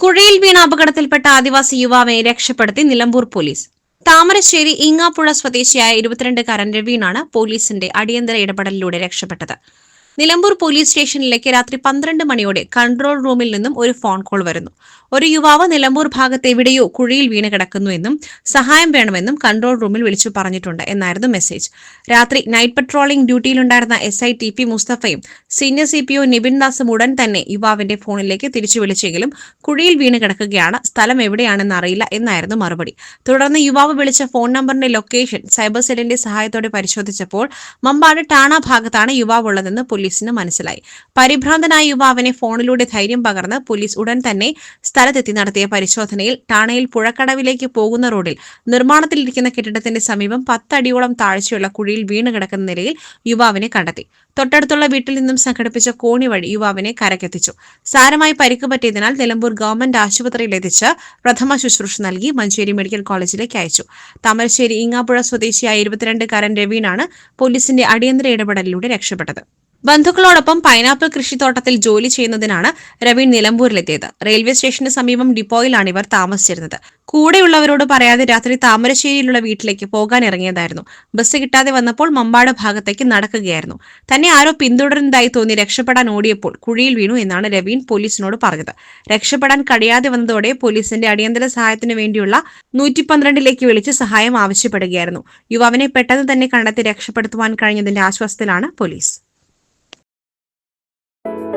കുഴയിൽ വീണ അപകടത്തിൽപ്പെട്ട ആദിവാസി യുവാവിനെ രക്ഷപ്പെടുത്തി നിലമ്പൂർ പോലീസ്. താമരശ്ശേരി ഇങ്ങാപ്പുഴ സ്വദേശിയായ ഇരുപത്തിരണ്ടുകാരൻ രവീണാണ് പോലീസിന്റെ അടിയന്തര ഇടപെടലിലൂടെ രക്ഷപ്പെട്ടത്. നിലമ്പൂർ പോലീസ് സ്റ്റേഷനിലേക്ക് രാത്രി പന്ത്രണ്ട് മണിയോടെ കൺട്രോൾ റൂമിൽ നിന്നും ഒരു ഫോൺ കോൾ വരുന്നു. ഒരു യുവാവ് നിലമ്പൂർ ഭാഗത്ത് എവിടെയോ കുഴിയിൽ വീണ് കിടക്കുന്നു എന്നും സഹായം വേണമെന്നും കൺട്രോൾ റൂമിൽ വിളിച്ചു പറഞ്ഞിട്ടുണ്ട് എന്നായിരുന്നു മെസ്സേജ്. രാത്രി നൈറ്റ് പട്രോളിംഗ് ഡ്യൂട്ടിയിലുണ്ടായിരുന്ന S I T P മുസ്തഫയും senior C P O Nibin ദാസും ഉടൻ തന്നെ യുവാവിന്റെ ഫോണിലേക്ക് തിരിച്ചു വിളിച്ചെങ്കിലും കുഴിയിൽ വീണ് കിടക്കുകയാണ് സ്ഥലം എവിടെയാണെന്ന് അറിയില്ല എന്നായിരുന്നു മറുപടി. തുടർന്ന് യുവാവ് വിളിച്ച ഫോൺ നമ്പറിന്റെ ലൊക്കേഷൻ സൈബർ സെല്ലിന്റെ സഹായത്തോടെ പരിശോധിച്ചപ്പോൾ മമ്പാട് ടാണ ഭാഗത്താണ് യുവാവ് ഉള്ളതെന്ന് പോലീസിന് മനസ്സിലായി. പരിഭ്രാന്തനായ യുവാവിനെ ഫോണിലൂടെ ധൈര്യം പകർന്ന് പോലീസ് ഉടൻ തന്നെ സ്ഥലത്തെത്തി നടത്തിയ പരിശോധനയിൽ ടാണയിൽ പുഴക്കടവിലേക്ക് പോകുന്ന റോഡിൽ നിർമ്മാണത്തിലിരിക്കുന്ന കെട്ടിടത്തിന്റെ സമീപം പത്തടിയോളം താഴ്ചയുള്ള കുഴിയിൽ വീണ് കിടക്കുന്ന നിലയിൽ യുവാവിനെ കണ്ടെത്തി. തൊട്ടടുത്തുള്ള വീട്ടിൽ നിന്നും സംഘടിപ്പിച്ച കോണി വഴി യുവാവിനെ കരക്കെത്തിച്ചു സാരമായി പരിക്ക് പറ്റിയതിനാൽ നിലമ്പൂർ ഗവൺമെന്റ് ആശുപത്രിയിൽ എത്തിച്ച് പ്രഥമ ശുശ്രൂഷ നൽകി മഞ്ചേരി മെഡിക്കൽ കോളേജിലേക്ക് അയച്ചു. താമരശ്ശേരി ഇങ്ങാപ്പുഴ സ്വദേശിയായ ഇരുപത്തിരണ്ടുകാരൻ രവീനാണ് പോലീസിന്റെ അടിയന്തര ഇടപെടലിലൂടെ രക്ഷപ്പെട്ടത്. ബന്ധുക്കളോടൊപ്പം പൈനാപ്പിൾ കൃഷിത്തോട്ടത്തിൽ ജോലി ചെയ്യുന്നതിനാണ് രവീൺ നിലമ്പൂരിലെത്തിയത്. റെയിൽവേ സ്റ്റേഷന് സമീപം ഡിപ്പോയിലാണ് ഇവർ താമസിച്ചിരുന്നത്. കൂടെയുള്ളവരോട് പറയാതെ രാത്രി താമരശ്ശേരിയിലുള്ള വീട്ടിലേക്ക് പോകാൻ ഇറങ്ങിയതായിരുന്നു. ബസ് കിട്ടാതെ വന്നപ്പോൾ മമ്പാട് ഭാഗത്തേക്ക് നടക്കുകയായിരുന്നു. തന്നെ ആരോ പിന്തുടരുന്നതായി തോന്നി രക്ഷപ്പെടാൻ ഓടിയപ്പോൾ കുഴിയിൽ വീണു എന്നാണ് രവീൺ പോലീസിനോട് പറഞ്ഞത്. രക്ഷപ്പെടാൻ കഴിയാതെ വന്നതോടെ പോലീസിന്റെ അടിയന്തര സഹായത്തിനു വേണ്ടിയുള്ള നൂറ്റി പന്ത്രണ്ടിലേക്ക് വിളിച്ച് സഹായം ആവശ്യപ്പെടുകയായിരുന്നു. യുവാവിനെ പെട്ടെന്ന് തന്നെ കണ്ടെത്തി രക്ഷപ്പെടുത്തുവാൻ കഴിഞ്ഞതിന്റെ ആശ്വാസത്തിലാണ് police.